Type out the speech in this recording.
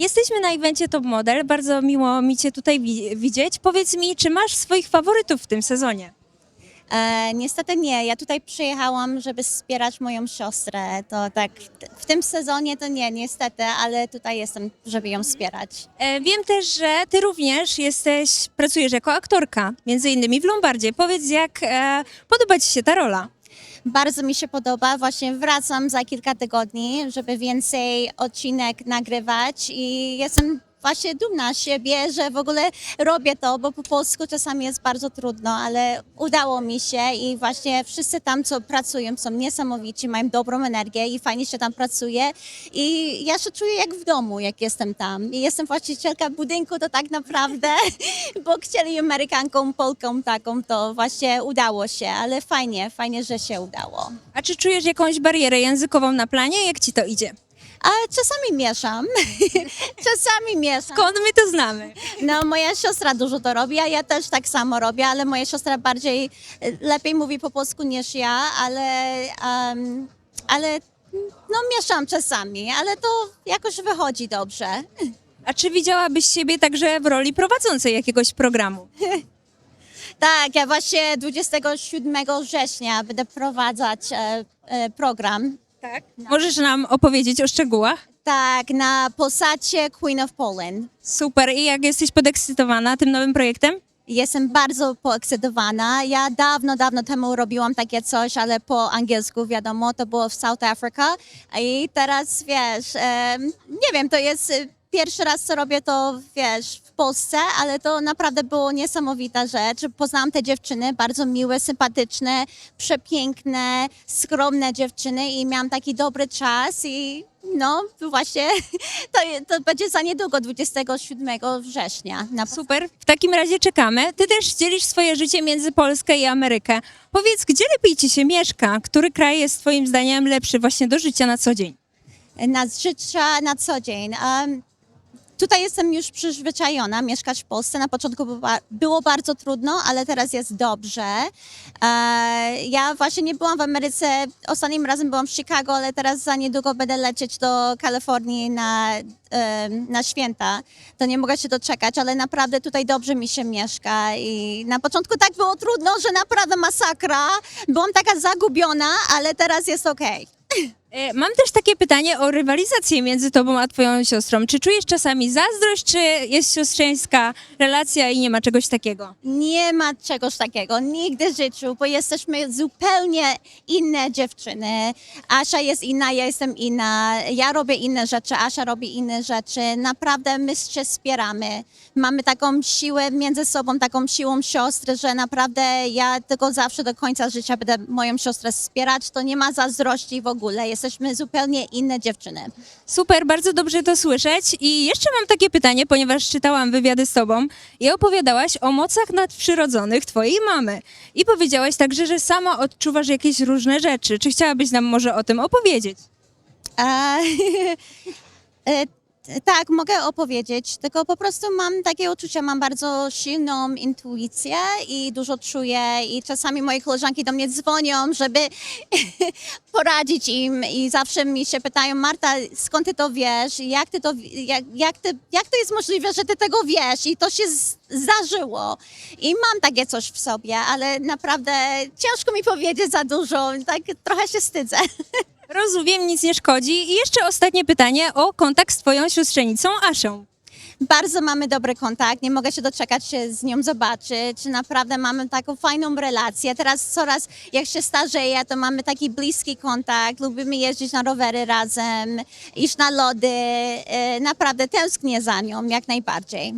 Jesteśmy na evencie Top Model, bardzo miło mi Cię tutaj wi- widzieć. Powiedz mi, czy masz swoich faworytów w tym sezonie? E, niestety nie. Ja tutaj przyjechałam, żeby wspierać moją siostrę. To tak w, w tym sezonie to nie, niestety, ale tutaj jestem, żeby ją wspierać. E, wiem też, że Ty również jesteś, pracujesz jako aktorka, między innymi w Lombardzie. Powiedz, jak e, podoba Ci się ta rola? Bardzo mi się podoba. Właśnie wracam za kilka tygodni, żeby więcej odcinek nagrywać i jestem właśnie dumna z siebie, że w ogóle robię to, bo po polsku czasami jest bardzo trudno, ale udało mi się i właśnie wszyscy tam, co pracują, są niesamowici, mają dobrą energię i fajnie się tam pracuje i ja się czuję jak w domu, jak jestem tam. I jestem właścicielka budynku, to tak naprawdę, bo chcieli Amerykanką, Polką taką, to właśnie udało się, ale fajnie, fajnie, że się udało. A czy czujesz jakąś barierę językową na planie? Jak Ci to idzie? A czasami mieszam, czasami mieszam. Skąd my to znamy? No, moja siostra dużo to robi, a ja też tak samo robię, ale moja siostra bardziej, e, lepiej mówi po polsku niż ja, ale, um, ale no mieszam czasami, ale to jakoś wychodzi dobrze. A czy widziałabyś siebie także w roli prowadzącej jakiegoś programu? Tak, ja właśnie 27 września będę prowadzać e, e, program. Tak. Możesz nam opowiedzieć o szczegółach? Tak, na Polsacie Queen of Poland. Super. I jak jesteś podekscytowana tym nowym projektem? Jestem bardzo poekscytowana. Ja dawno, dawno temu robiłam takie coś, ale po angielsku, wiadomo, to było w South Africa. I teraz, wiesz, em, nie wiem, to jest pierwszy raz, co robię to, wiesz, w Polsce, ale to naprawdę było niesamowita rzecz. Poznałam te dziewczyny, bardzo miłe, sympatyczne, przepiękne, skromne dziewczyny i miałam taki dobry czas i no, właśnie to, to będzie za niedługo, 27 września. Na Super. W takim razie czekamy. Ty też dzielisz swoje życie między Polskę i Amerykę. Powiedz, gdzie lepiej ci się mieszka? Który kraj jest twoim zdaniem lepszy właśnie do życia na co dzień? na życia na co dzień. Um, tutaj jestem już przyzwyczajona mieszkać w Polsce. Na początku było, ba- było bardzo trudno, ale teraz jest dobrze. E, ja właśnie nie byłam w Ameryce. Ostatnim razem byłam w Chicago, ale teraz za niedługo będę lecieć do Kalifornii na, em, na święta. To nie mogę się doczekać, ale naprawdę tutaj dobrze mi się mieszka. I na początku tak było trudno, że naprawdę masakra. Byłam taka zagubiona, ale teraz jest okej. E, Mam też takie pytanie o rywalizację między tobą a twoją siostrą. Czy czujesz czasami zazdrość, czy jest siostrzeńska relacja i nie ma czegoś takiego? Nie ma czegoś takiego nigdy w życiu, bo jesteśmy zupełnie inne dziewczyny. Asia jest inna, ja jestem inna, ja robię inne rzeczy, Asia robi inne rzeczy. Naprawdę my się wspieramy. Mamy taką siłę między sobą, taką siłą siostry, że naprawdę ja tylko zawsze do końca życia będę moją siostrę wspierać. To nie ma zazdrości w ogóle. Jesteśmy zupełnie inne dziewczyny. Super, bardzo dobrze to słyszeć. I jeszcze mam takie pytanie, ponieważ czytałam wywiady z tobą i opowiadałaś o mocach nadprzyrodzonych twojej mamy. I powiedziałaś także, że sama odczuwasz jakieś różne rzeczy. Czy chciałabyś nam może o tym opowiedzieć? A, e, tak, mogę opowiedzieć, tylko po prostu mam takie uczucie, mam bardzo silną intuicję i dużo czuję i czasami moje koleżanki do mnie dzwonią, żeby poradzić im i zawsze mi się pytają, Marta, skąd ty to wiesz, jak, ty to, jak, jak, ty, jak to jest możliwe, że ty tego wiesz? I to się zdarzyło. I mam takie coś w sobie, ale naprawdę ciężko mi powiedzieć za dużo, tak trochę się wstydzę. Rozumiem, nic nie szkodzi. I jeszcze ostatnie pytanie o kontakt z twoją siostrzenicą Asią. Bardzo mamy dobry kontakt, nie mogę się doczekać się z nią zobaczyć. Naprawdę mamy taką fajną relację. Teraz coraz, jak się starzeję, to mamy taki bliski kontakt. Lubimy jeździć na rowery razem, iść na lody. E, Naprawdę tęsknię za nią jak najbardziej.